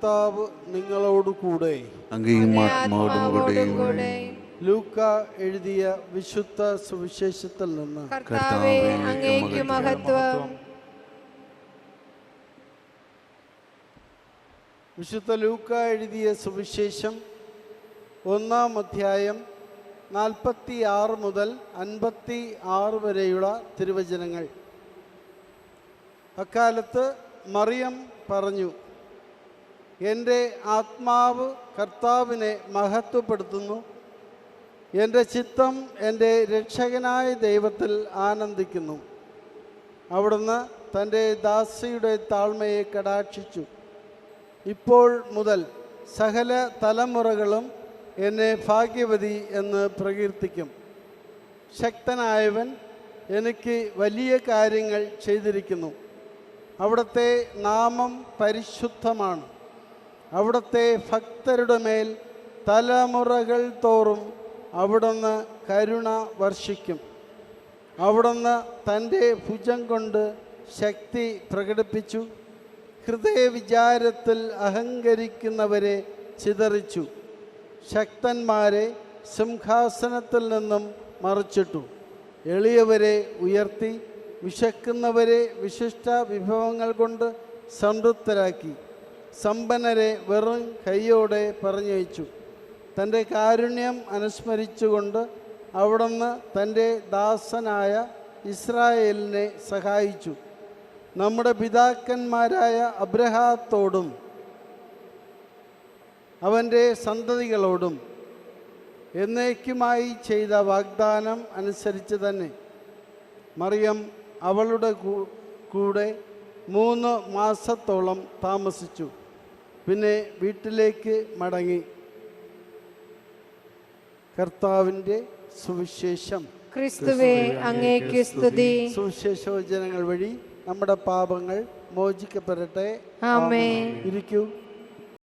കർത്താവ് നിങ്ങളോട് കൂടെ. അങ്ങയും ആത്മാവോടും കൂടെ. ലൂക്ക എഴുതിയ വിശുദ്ധ സുവിശേഷത്തിൽ നിന്ന്. കർത്താവെ അങ്ങേക്ക് മഹത്വം. വിശുദ്ധ ലൂക്ക എഴുതിയ സുവിശേഷം ഒന്നാം അധ്യായം നാൽപ്പത്തി ആറ് മുതൽ അൻപത്തി ആറ് വരെയുള്ള തിരുവചനങ്ങൾ. അക്കാലത്ത് മറിയം പറഞ്ഞു എന്റെ ആത്മാവ് കർത്താവിനെ മഹത്വപ്പെടുത്തുന്നു. എന്റെ ചിത്തം എന്റെ രക്ഷകനായ ദൈവത്തിൽ ആനന്ദിക്കുന്നു. അവിടുന്ന് തന്റെ ദാസിയുടെ താഴ്മയെ കടാക്ഷിച്ചു. ഇപ്പോൾ മുതൽ സകല തലമുറകളും എന്നെ ഭാഗ്യവതി എന്ന് പ്രകീർത്തിക്കും. ശക്തനായവൻ എനിക്ക് വലിയ കാര്യങ്ങൾ ചെയ്തിരിക്കുന്നു. അവിടുത്തെ നാമം പരിശുദ്ധമാണ്. അവിടുത്തെ ഭക്തരുടെ മേൽ തലമുറകൾ തോറും അവിടുന്ന് കരുണ വർഷിക്കും. അവിടുന്ന് തന്റെ ഭുജം കൊണ്ട് ശക്തി പ്രകടിപ്പിച്ചു. ഹൃദയവിചാരത്തിൽ അഹങ്കരിക്കുന്നവരെ ചിതറിച്ചു. ശക്തന്മാരെ സിംഹാസനത്തിൽ നിന്നും മറിച്ചിട്ടു. എളിയവരെ ഉയർത്തി. വിശക്കുന്നവരെ വിശിഷ്ട വിഭവങ്ങൾ കൊണ്ട് സംതൃപ്തരാക്കി. സമ്പന്നരെ വെറും കൈയോടെ പറഞ്ഞയച്ചു. തന്റെ കാരുണ്യം അനുസ്മരിച്ചുകൊണ്ട് അവിടുന്ന് തന്റെ ദാസനായ ഇസ്രായേലിനെ സഹായിച്ചു. നമ്മുടെ പിതാക്കന്മാരായ അബ്രഹാത്തോടും അവന്റെ സന്തതികളോടും എന്നേക്കുമായി ചെയ്ത വാഗ്ദാനം അനുസരിച്ച് തന്നെ. മറിയം അവളുടെ കൂടെ മൂന്ന് മാസത്തോളം താമസിച്ചു. പിന്നെ വീട്ടിലേക്ക് മടങ്ങി. കർത്താവിന്റെ സുവിശേഷം. ക്രിസ്തുവേ അങ്ങേക്ക് സ്തുതി. സുവിശേഷവചനങ്ങൾ വഴി നമ്മുടെ പാപങ്ങൾ മോചിക്കപ്പെടട്ടെ. ആമേൻ. ഇരിക്കൂ.